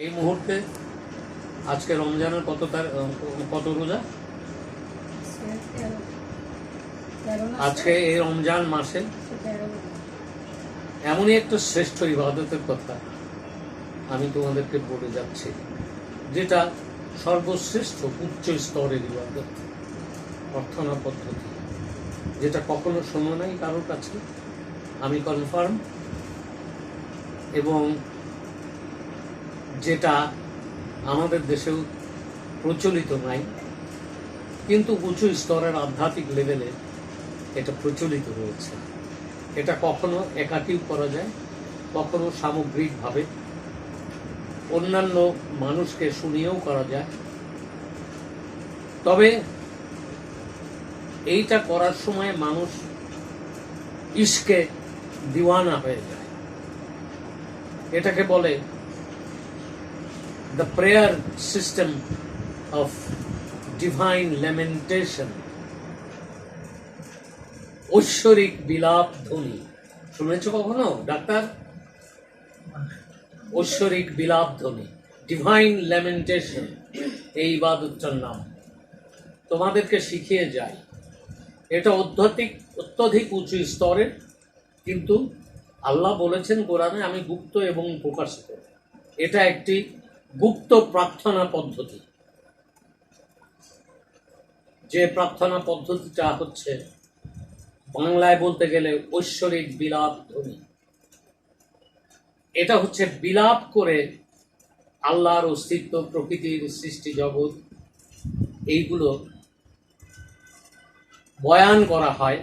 এই মুহূর্তে আজকে রমজানের কত তার- কত রোজা? আজকে এই রমজান মাসে এমনই একটা শ্রেষ্ঠ ইবাদতের কথা আমি তোমাদেরকে বলে যাচ্ছি যেটা সর্বশ্রেষ্ঠ উচ্চ স্তরের ইবাদত অর্থনা পদ্ধতি যেটা কখনো শোনো নাই কারোর কাছে। আমি কনফার্ম এবং যেটা আমাদের দেশেও প্রচলিত নাই, কিন্তু উঁচু স্তরের আধ্যাত্মিক লেভেলে এটা প্রচলিত রয়েছে এটা কখনো একাকিও করা যায়, কখনো সামগ্রিকভাবে। অন্যান্য মানুষকে শুনিয়েও করা যায়। তবে এইটা করার সময় মানুষ ইস্কে দিওয়ানা হয়ে যায়। এটাকে বলে the prayer system of divine lamentation. ঐশ্বরিক বিলাপ ধ্বনি। শুনেছ কখনো, ডাক্তার? ঐশ্বরিক বিলাপ ধ্বনি ডিভাইন ল্যামেন্টেশন এই ইবাদতটার নাম। তোমাদেরকে শিখিয়ে যায় এটা অত্যধিক অত্যধিক উঁচু স্তরের কিন্তু আল্লাহ বলেছেন কোরআনে, আমি গুপ্ত এবং প্রকাশিত। এটা একটি গুপ্ত প্রার্থনা পদ্ধতি। যে প্রার্থনা পদ্ধতিটা হচ্ছে বাংলায় বলতে গেলে ঐশ্বরিক বিলাপ ধ্বনি। এটা হচ্ছে বিলাপ করে আল্লাহর অস্তিত্ব, প্রকৃতির সৃষ্টি জগৎ, এইগুলো বয়ান করা হয়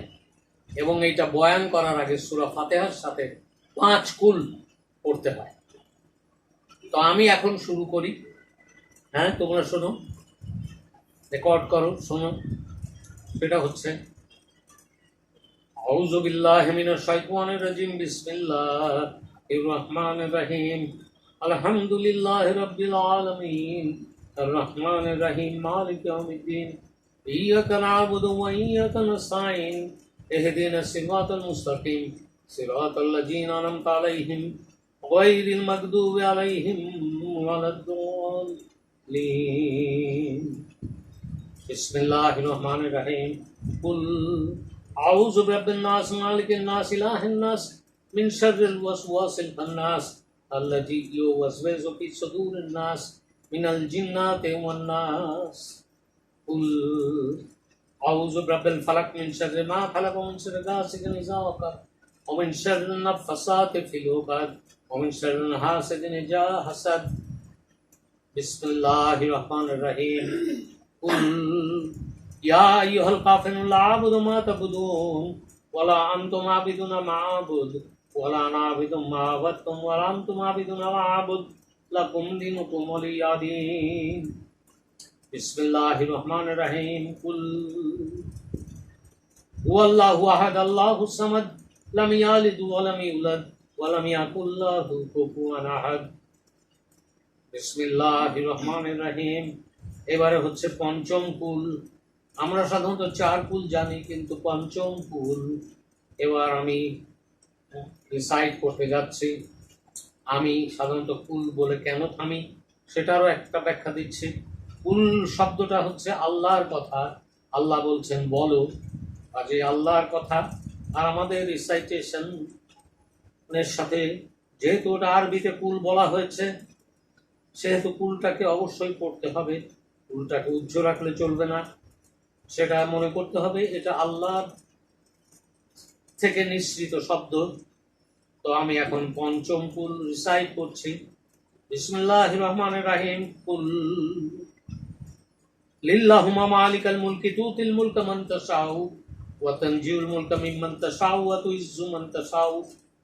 এবং এইটা বয়ান করার আগে সুরা ফাতেহার সাথে পাঁচ কুল পড়তে হয়। তো আমি এখন শুরু করি হ্যাঁ তোমরা শোনো রেকর্ড করো শোনো সেটা হচ্ছে أعوذ بالله من الشيطان الرجيم بسم الله الرحمن الرحيم الحمد لله رب العالمين الرحمن الرحيم مالك يوم الدين إياك نعبد وإياك نستعين اهدنا الصراط المستقيم صراط الذين أنعمت عليهم غير المغضوب عليهم ولا الضالين. بسم الله الرحمن الرحيم. قل أعوذ برب الناس مالك الناس إله الناس من شر الوسواس الخناس الذي يوسوس في صدور الناس من الجنات والناس. قل أعوذ برب الفلق من شر ما خلق ومن شر غاسق إذا وقب ومن شر النفثات في العقد. ومن شر حاسد إذا حسد. بسم الله الرحمن الرحيم. قل يا أيها الكافرون لا أعبد ما تعبدون ولا أنتم عابدون ما أعبد ولا أنا عابد ما عبدتم ولا أنتم عابدون ما أعبد. لكم دينكم ولي دين. بسم الله الرحمن الرحيم. قل هو الله أحد الله الصمد لم يلد ولم يولد. ওয়ালাম ইয়াকুল্লাহু কুফুয়ান আহাদ। বিসমিল্লাহির রহমানির রহিম এবারে হচ্ছে পঞ্চম কুল। আমরা সাধারণত চার কুল জানি, কিন্তু পঞ্চম কুল এবার আমি হ্যাঁ, রিসাইড করতে যাচ্ছি। আমি সাধারণত কুল বলে কেন থামি, সেটারও একটা ব্যাখ্যা দিচ্ছি। কুল শব্দটা হচ্ছে আল্লাহর কথা। আল্লাহ বলছেন, বলো। কাজে আল্লাহর কথা। আর আমাদের রিসাইটেশন এর সাথে, যেহেতু ওটা আরবিতে কুল বলা হয়েছে, সেহেতু কুলটাকে অবশ্যই পড়তে হবে। কুলটাকে উজ্জ্ব রাখলে চলবে না। সেটা মনে করতে হবে, এটা আল্লাহ থেকে নিঃসৃত শব্দ। তো আমি এখন পঞ্চম কুল রিসাইড করছি। বিসমুল্লাহ রহমান রাহিম। কুল লিল্লাহুমা মালিকাল মুলকি তুতিল মুলকা মান তাশাউ, ওয়া তানজিউল মুলকা মিম্মান তাশাউ, ওয়া তুইজ্জু মান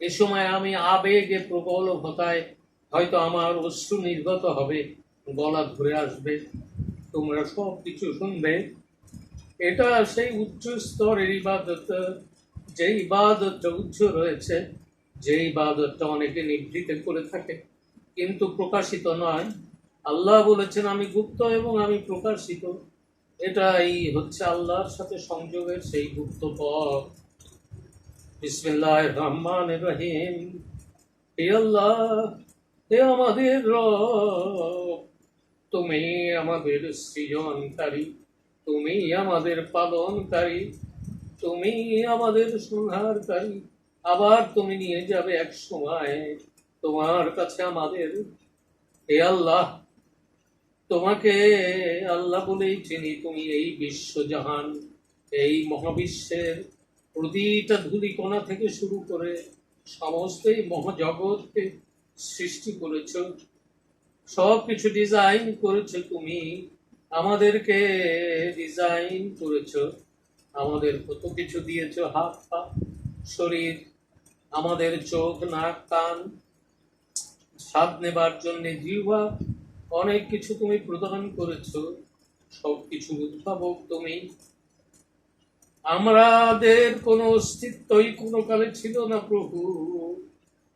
এ সময় আমি আবেগে প্রবল হতায়, হয়তো আমার অশ্রু নির্গত হবে, গলা ধরে আসবে। তোমরা সব কিছু শুনবে। এটা সেই উচ্চ স্তরের ইবাদত যে ইবাদতটা উচ্চ রয়েছে যে ইবাদতটা অনেকে নিভৃতে করে থাকে। কিন্তু প্রকাশিত নয়। আল্লাহ বলেছেন, আমি গুপ্ত এবং আমি প্রকাশিত। এটাই হচ্ছে আল্লাহর সাথে সংযোগের সেই গুপ্ত পথ। বিসমিল্লাহ রহমান রহিম। আল্লাহ, হে আমাদের রব, তুমি আমাদের সৃজনকারী, তুমি আমাদের পালনকারী, তুমি আমাদের সংহারকারী আবার তুমি নিয়ে যাবে এক সময় তোমার কাছে আমাদের। হে আল্লাহ, তোমাকে আল্লাহ বলেই চিনি তুমি এই বিশ্বজাহান, এই মহাবিশ্বের প্রতিটা ধূলিকণা থেকে শুরু করে সমস্ত এই মহাজগৎকে সৃষ্টি করেছ। সব কিছু ডিজাইন করেছ তুমি, আমাদেরকে ডিজাইন করেছ। আমাদের কত কিছু দিয়েছ, হাত পা, শরীর, আমাদের চোখ, নাক, কান, স্বাদ নেবার জন্যে জিহ্বা, অনেক কিছু তুমি প্রদান করেছ। সব কিছু উদ্ভাবক তুমি। আমাদের কোনো অস্তিত্বই কোনো কালে ছিল না, প্রভু।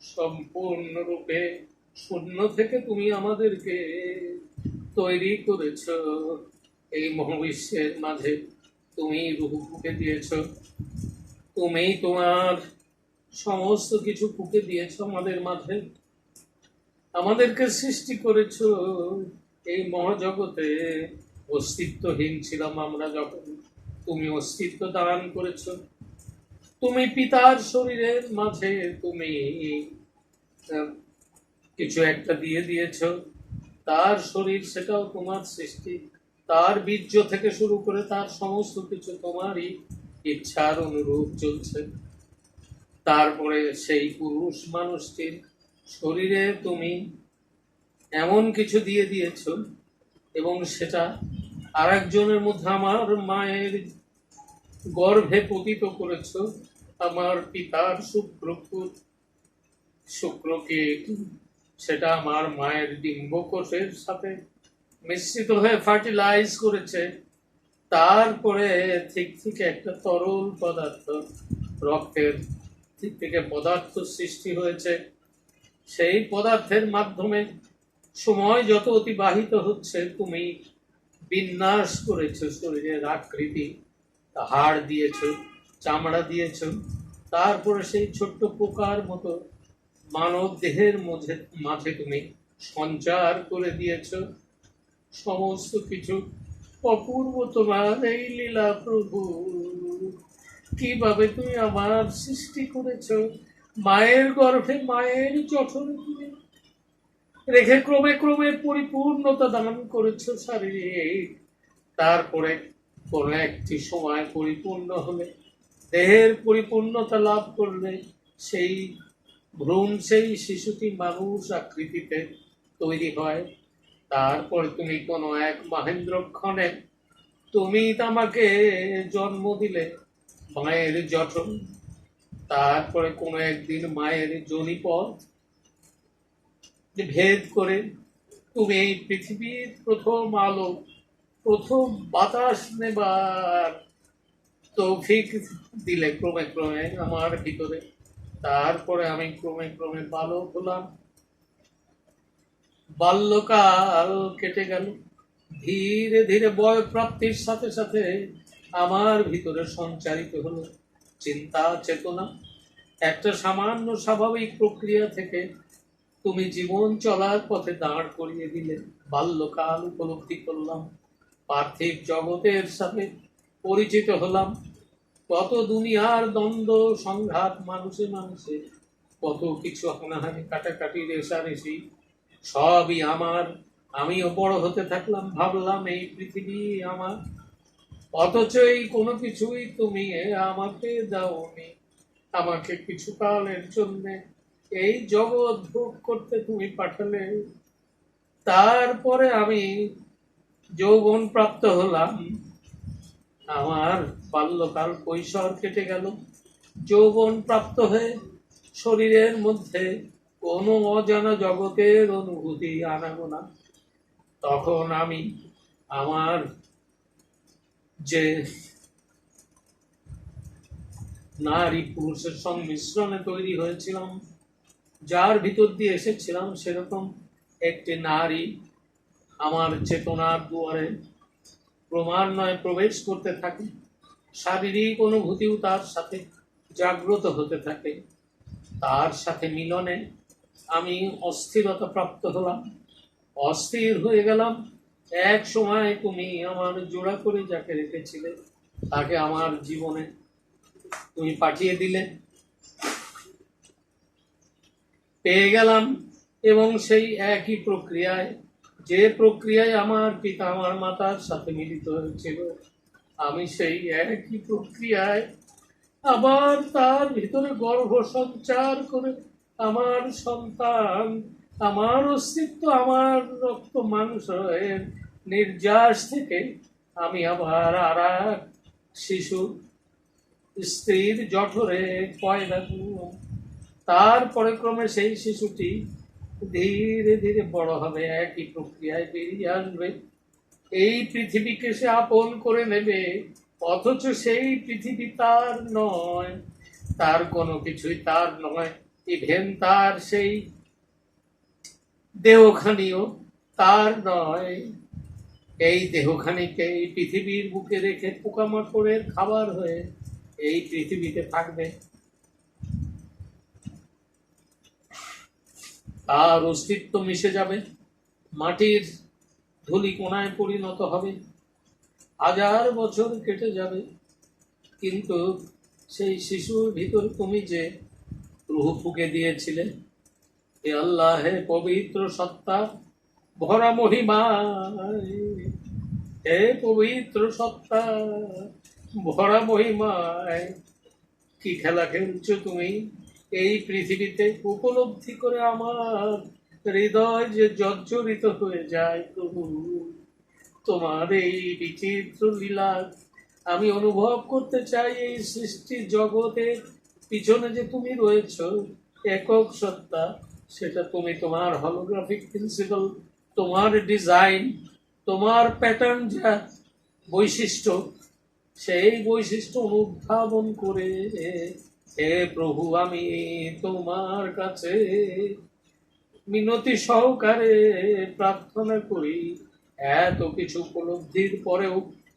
সম্পূর্ণরূপে শূন্য থেকে তুমি আমাদেরকে তৈরি করেছ। এই মহাবিশ্বের মাঝে তুমি রূপ ফুকে দিয়েছ। তুমি তোমার সমস্ত কিছু ফুকে দিয়েছ আমাদের মাঝে। আমাদেরকে সৃষ্টি করেছ। এই মহাজগতে অস্তিত্বহীন ছিলাম আমরা যখন। তুমি অস্তিত্ব দান করেছ। তুমি পিতার শরীরের মাঝে তুমি কিছু একটা দিয়ে দিয়েছ। তার শরীর সেটাও তোমার সৃষ্টি। তার বীর্য থেকে শুরু করে তার সমস্ত কিছু তোমারই ইচ্ছার অনুরূপ চলছে। তারপরে সেই পুরুষ মানুষটির শরীরে তুমি এমন কিছু দিয়ে দিয়েছ এবং সেটা আরেকজনের মধ্যে আমার মায়ের গর্ভে পতিত করেছ। আমার পিতার শুক্রপুর শুক্রকে সেটা আমার মায়ের ডিম্বকোষের সাথে মিশ্রিত হয়ে ফার্টিলাইজ করেছে। তারপরে ঠিক থেকে একটা তরল পদার্থ রক্তের ঠিক থেকে পদার্থ সৃষ্টি হয়েছে। সেই পদার্থের মাধ্যমে সময় যত অতিবাহিত হচ্ছে, তুমি বিন্যাস করেছ শরীরের আকৃতি। হাড় দিয়েছ, চামড়া দিয়েছ, তারপরে সেই ছোট্ট পোকার মতো মানব দেহের মধ্যে, মাঝে তুমি সঞ্চার করে দিয়েছ। সমস্ত কিছু অপূর্ব তোমার এই লীলা প্রভু। কীভাবে তুমি আমার সৃষ্টি করেছ? মায়ের গর্ভে মায়ের জঠরে তুমি রেখে ক্রমে ক্রমে পরিপূর্ণতা দান করেছ শারীরিক তারপরে কোনো একটি সময় পরিপূর্ণ হলে দেহের পরিপূর্ণতা লাভ করলে সেই ভ্রূণ, সেই শিশুটি মানুষ আকৃতিতে তৈরি হয়। তারপর তুমি কোনো এক মহেন্দ্রক্ষণে তুমি আমাকে জন্ম দিলে, মায়ের জঠন। তারপরে কোনো একদিন মায়ের জনিপথ ভেদ করে তুমি এই পৃথিবীর প্রথম আলো প্রথম বাতাস নেবার তৌফিক দিলে ক্রমে ক্রমে আমার ভিতরে। তারপরে আমি ক্রমে ক্রমে বালক হলাম। বাল্যকাল কেটে গেল। ধীরে ধীরে বয় প্রাপ্তির সাথে সাথে আমার ভিতরে সঞ্চারিত হলো চিন্তা, চেতনা। একটা সামান্য স্বাভাবিক প্রক্রিয়া থেকে তুমি জীবন চলার পথে দাঁড় করিয়ে দিলে বাল্যকাল উপলব্ধি করলাম। পার্থিব জগতের সাথে পরিচিত হলাম। কত দুনিয়ার দ্বন্দ্ব, সংঘাত, মানুষে মানুষে, কত কিছু হানাহানি কাটাকাটি রেশারেশি সবই আমার। আমিও বড় হতে থাকলাম, ভাবলাম এই পৃথিবী আমার। অথচ এই কোনো কিছুই তুমি আমাকে দাওনি। আমাকে কিছু কালের জন্য এই জগৎ ভোগ করতে তুমি পাঠালে। তারপরে আমি যৌবন প্রাপ্ত হলাম। আমার বাল্যকাল কৈশোর কেটে গেল। যৌবন প্রাপ্ত হয়ে শরীরের মধ্যে কোনো অজানা জগতের অনুভূতি আনাবো না। তখন আমি আমার যে নারী পুরুষের সংমিশ্রণে তৈরি হয়েছিলাম, যার ভিতর দিয়ে এসেছিলাম, সেরকম একটি নারী আমার চেতনার দুয়ারে ক্রমান্বয়ে প্রবেশ করতে থাকে। শারীরিক অনুভূতিও তার সাথে জাগ্রত হতে থাকে। তার সাথে মিলনে আমি অস্থিরতা প্রাপ্ত হলাম। অস্থির হয়ে গেলাম। এক সময় তুমি আমার জোড়া করে যাকে রেখেছিলে, তাকে আমার জীবনে তুমি পাঠিয়ে দিলে। পেয়ে গেলাম এবং সেই একই প্রক্রিয়ায় যে প্রক্রিয়ায় আমার পিতা, আমার মাতার সাথে মিলিত হয়েছিল, আমি সেই একই প্রক্রিয়ায় আবার তার ভিতরে গর্ভ সঞ্চার করে আমার সন্তান, আমার অস্তিত্ব, আমার রক্ত মাংসের নির্যাস থেকে আমি আবার আর শিশু, স্ত্রীর জঠরে পয়দা তারপরে ক্রমে সেই শিশুটি ধীরে ধীরে বড় হবে, একই প্রক্রিয়ায় বেরিয়ে আসবে। এই পৃথিবীকে সে আপন করে নেবে, অথচ সেই পৃথিবী তার নয়। তার কোনো কিছুই তার নয় ইভেন তার সেই দেহখানিও তার নয়। এই দেহখানিকে এই পৃথিবীর বুকে রেখে পোকামাকড়ের খাবার হয়ে এই পৃথিবীতে থাকবে। তার অস্তিত্ব মিশে যাবে, মাটির ধুলি কোনায় পরিণত হবে। হাজার বছর কেটে যাবে, কিন্তু সেই শিশুর ভিতর তুমি যে রুহ ফুকে দিয়েছিলে এ আল্লাহ, হে পবিত্র সত্তা, ভরা মহিমা হে পবিত্র সত্তা, ভরা মহিমায়। কি খেলা খেলছো তুমি? এই পৃথিবীতে উপলব্ধি করে আমার হৃদয় যে জর্জরিত হয়ে যায় প্রভু। তোমার এই বিচিত্র লীলা আমি অনুভব করতে চাই এই সৃষ্টি জগতের পিছনে যে তুমি রয়েছ, একক সত্তা, সেটা তুমি তোমার হলোগ্রাফিক প্রিন্সিপাল তোমার ডিজাইন তোমার প্যাটার্ন যা বৈশিষ্ট্য, সেই বৈশিষ্ট্য অনুধাবন করে হে প্রভু, আমি তোমার কাছে মিনতি সহকারে প্রার্থনা করি। এত কিছু উপলব্ধির পরেও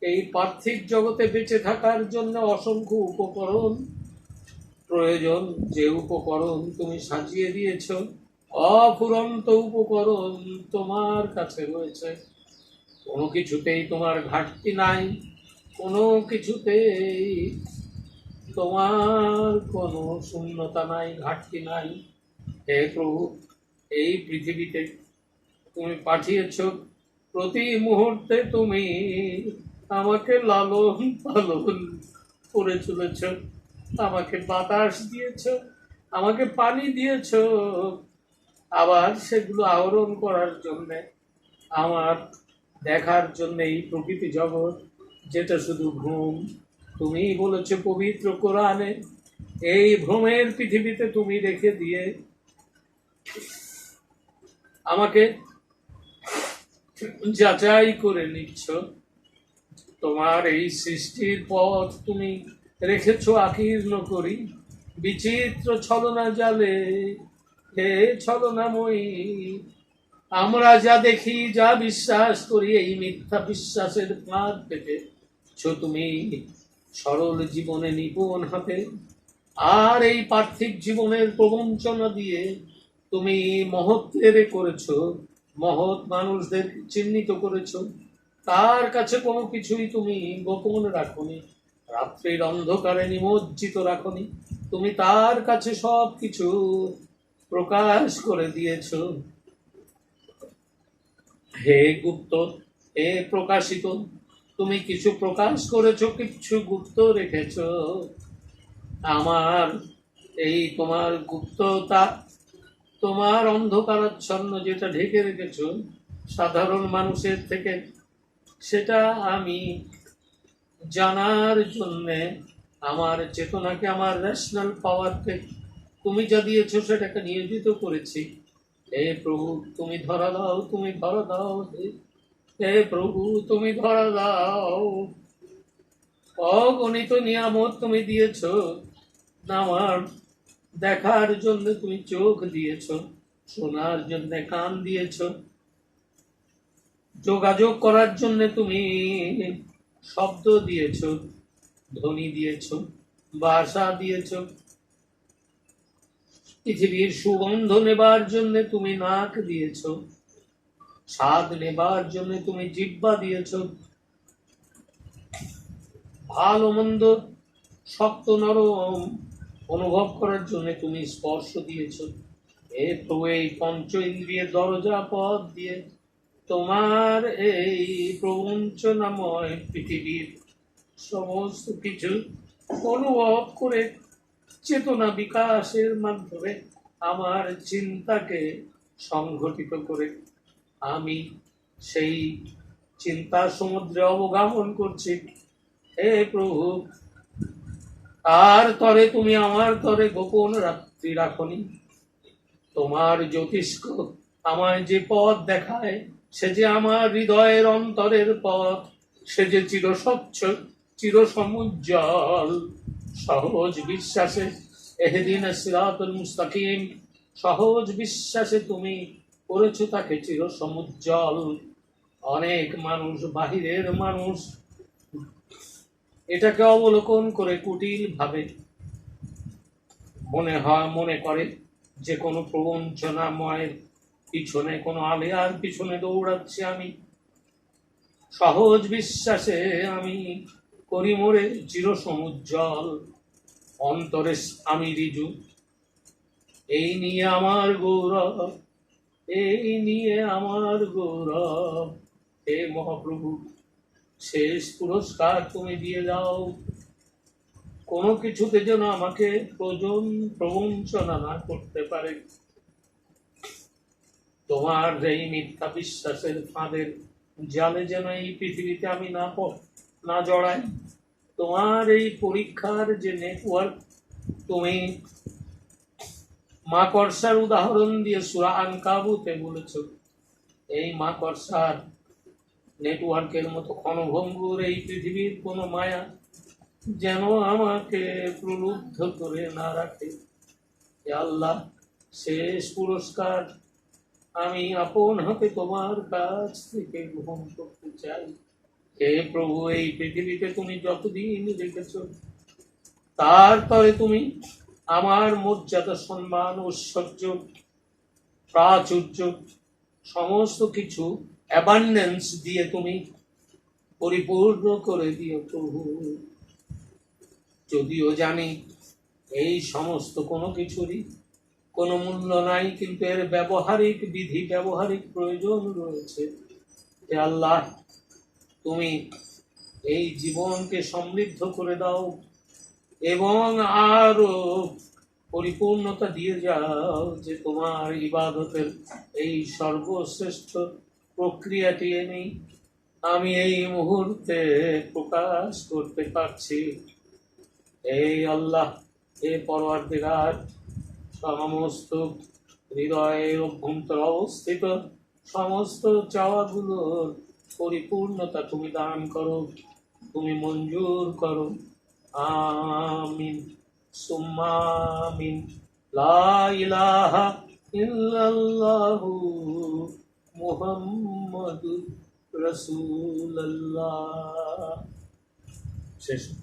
এই পার্থিব জগতে বেঁচে থাকার জন্য অসংখ্য উপকরণ প্রয়োজন। যে উপকরণ তুমি সাজিয়ে দিয়েছ, অফুরন্ত উপকরণ তোমার কাছে রয়েছে। কোনো কিছুতেই তোমার ঘাটতি নাই, কোনো কিছুতেই তোমার কোনো শূন্যতা নাই, ঘাটতি নাই। হে প্রভু, এই পৃথিবীতে তুমি পাঠিয়েছ প্রতি মুহূর্তে তুমি আমাকে লালন পালন করে চলেছ, আমাকে বাতাস দিয়েছ, আমাকে পানি দিয়েছ। আবার সেগুলো আহরণ করার জন্যে, আমার দেখার জন্য এই প্রকৃতি জগৎ, যেটা শুধু ঘুম তুমি বলেছ পবিত্র কোরআনে, এই ভ্রমের পৃথিবীতে তুমি রেখে দিয়ে আমাকে যাচাই করে নিচ্ছ। তোমার এই সৃষ্টির পথ তুমি রেখেছ আকীর্ণ করি। বিচিত্র ছলনা জালে, হে ছলনাময়ী, আমরা যা দেখি, যা বিশ্বাস করি, এই মিথ্যা বিশ্বাসের ফাঁদ পেতে। ছো তুমি সরল জীবনে নিপুণ হাতে। আর এই পার্থিব জীবনের প্রবঞ্চনা দিয়ে তুমি মহত্বের করেছ, মহৎ মানুষদের চিহ্নিত করেছ। তার কাছে কোনো কিছুই তুমি গোপন রাখনি, রাত্রির অন্ধকারে নিমজ্জিত রাখনি। তুমি তার কাছে সব কিছু প্রকাশ করে দিয়েছ। হে গুপ্ত, হে প্রকাশিত তুমি কিছু প্রকাশ করেছ, কিছু গুপ্ত রেখেছ। আমার এই তোমার গুপ্ততা, তোমার অন্ধকারাচ্ছন্ন যেটা ঢেকে রেখেছ, সাধারণ মানুষের থেকে, সেটা আমি জানার জন্যে, আমার চেতনাকে, আমার ন্যাশনাল পাওয়ারকে তুমি যা দিয়েছ, সেটাকে নিয়োজিত করেছি। হে প্রভু, তুমি ধরা দাও, তুমি ধরা দাও হে- প্রভু, তুমি ধরা দাও। অগণিত নিয়ামত তুমি দিয়েছ। আমার দেখার জন্য তুমি চোখ দিয়েছ, শোনার জন্য কান দিয়েছ। যোগাযোগ করার জন্য তুমি শব্দ দিয়েছ, ধ্বনি দিয়েছ, বাসা দিয়েছ। পৃথিবীর সুগন্ধ নেবার জন্য তুমি নাক দিয়েছ। স্বাদ নেবার জন্য তুমি জিব্বা দিয়েছ। ভালো মন্দ, শক্ত নরম অনুভব করার জন্য তুমি স্পর্শ দিয়েছ। এ প্রভু, এই পঞ্চ ইন্দ্রিয়ের দরজা পথ দিয়ে তোমার এই প্রবঞ্চনাময় পৃথিবীর সমস্ত কিছু অনুভব করে চেতনা বিকাশের মাধ্যমে আমার চিন্তাকে সংঘটিত করে আমি সেই চিন্তা সমুদ্রে অবগামন করছি। হে প্রভু আর তরে তুমি আমার তরে গোপন রাত্রি রাখনি? তোমার জ্যোতিষ্ক আমায় যে পথ দেখায়, সে যে আমার হৃদয়ের অন্তরের পথ, সে যে চিরস্বচ্ছ, চিরসমুজ্জ্বল। সহজ বিশ্বাসে এহেদিন সিরাতুল মুস্তাকিম, সহজ বিশ্বাসে তুমি করেছ তাকে চিরসমুজ্জ্বল। অনেক মানুষ, বাহিরের মানুষ। এটাকে অবলোকন করে কুটিল ভাবে মনে হয়, মনে করে যে কোনো প্রবঞ্চনাময়ের পিছনে, কোনো আলিয়ার পিছনে দৌড়াচ্ছি আমি। সহজ বিশ্বাসে আমি করি মোরে চির সমুজ্জ্বল অন্তরে আমি রিজু। এই নিয়ে আমার গৌরব এই নিয়ে আমার গৌরব। হে মহাপ্রভু, শেষ পুরস্কার তুমি দিয়ে দাও। কোনো কিছুতে যেন আমাকে প্রয়োজন প্রবঞ্চনা না করতে পারে। তোমার এই মিথ্যা বিশ্বাসের ফাঁদের জালে যেন এই পৃথিবীতে আমি না না জড়াই, তোমার এই পরীক্ষার যে নেটওয়ার্ক তুমি মাকড়সার উদাহরণ দিয়ে সুরা আনকাবুতে বলেছ। এই মাকড়সার নেটওয়ার্কের মতো ক্ষণভঙ্গুর এই পৃথিবীর কোনো মায়া যেন আমাকে প্রলুব্ধ করে না রাখে। আল্লাহ, শেষ পুরস্কার আমি আপন হাতে তোমার কাছ থেকে গ্রহণ করতে চাই। হে প্রভু, এই পৃথিবীতে তুমি যতদিন রেখেছ তারপরে তুমি আমার মর্যাদা সম্মান ঐশ্বর্য, প্রাচুর্য, সমস্ত কিছু অ্যাবান্ডেন্স দিয়ে তুমি পরিপূর্ণ করে দিও প্রভু। যদিও জানি এই সমস্ত কোনো কিছুরই কোনো মূল্য নাই, কিন্তু এর ব্যবহারিক বিধি, ব্যবহারিক প্রয়োজন রয়েছে আল্লাহ, তুমি এই জীবনকে সমৃদ্ধ করে দাও। এবং আরও পরিপূর্ণতা দিয়ে যাও যে তোমার ইবাদতের এই সর্বশ্রেষ্ঠ প্রক্রিয়াটি আমি আমি এই মুহূর্তে প্রকাশ করতে পারছি। এই আল্লাহ এ পরওয়ারদিগার, সমস্ত হৃদয়ের অভ্যন্তর অবস্থিত সমস্ত চাওয়াগুলোর পরিপূর্ণতা তুমি দান করো, তুমি মঞ্জুর করো। আমিন সুম্মামিন লা ইলাহা ইল্লাল্লাহু মুহাম্মাদুর রাসূলুল্লাহ। শেষ।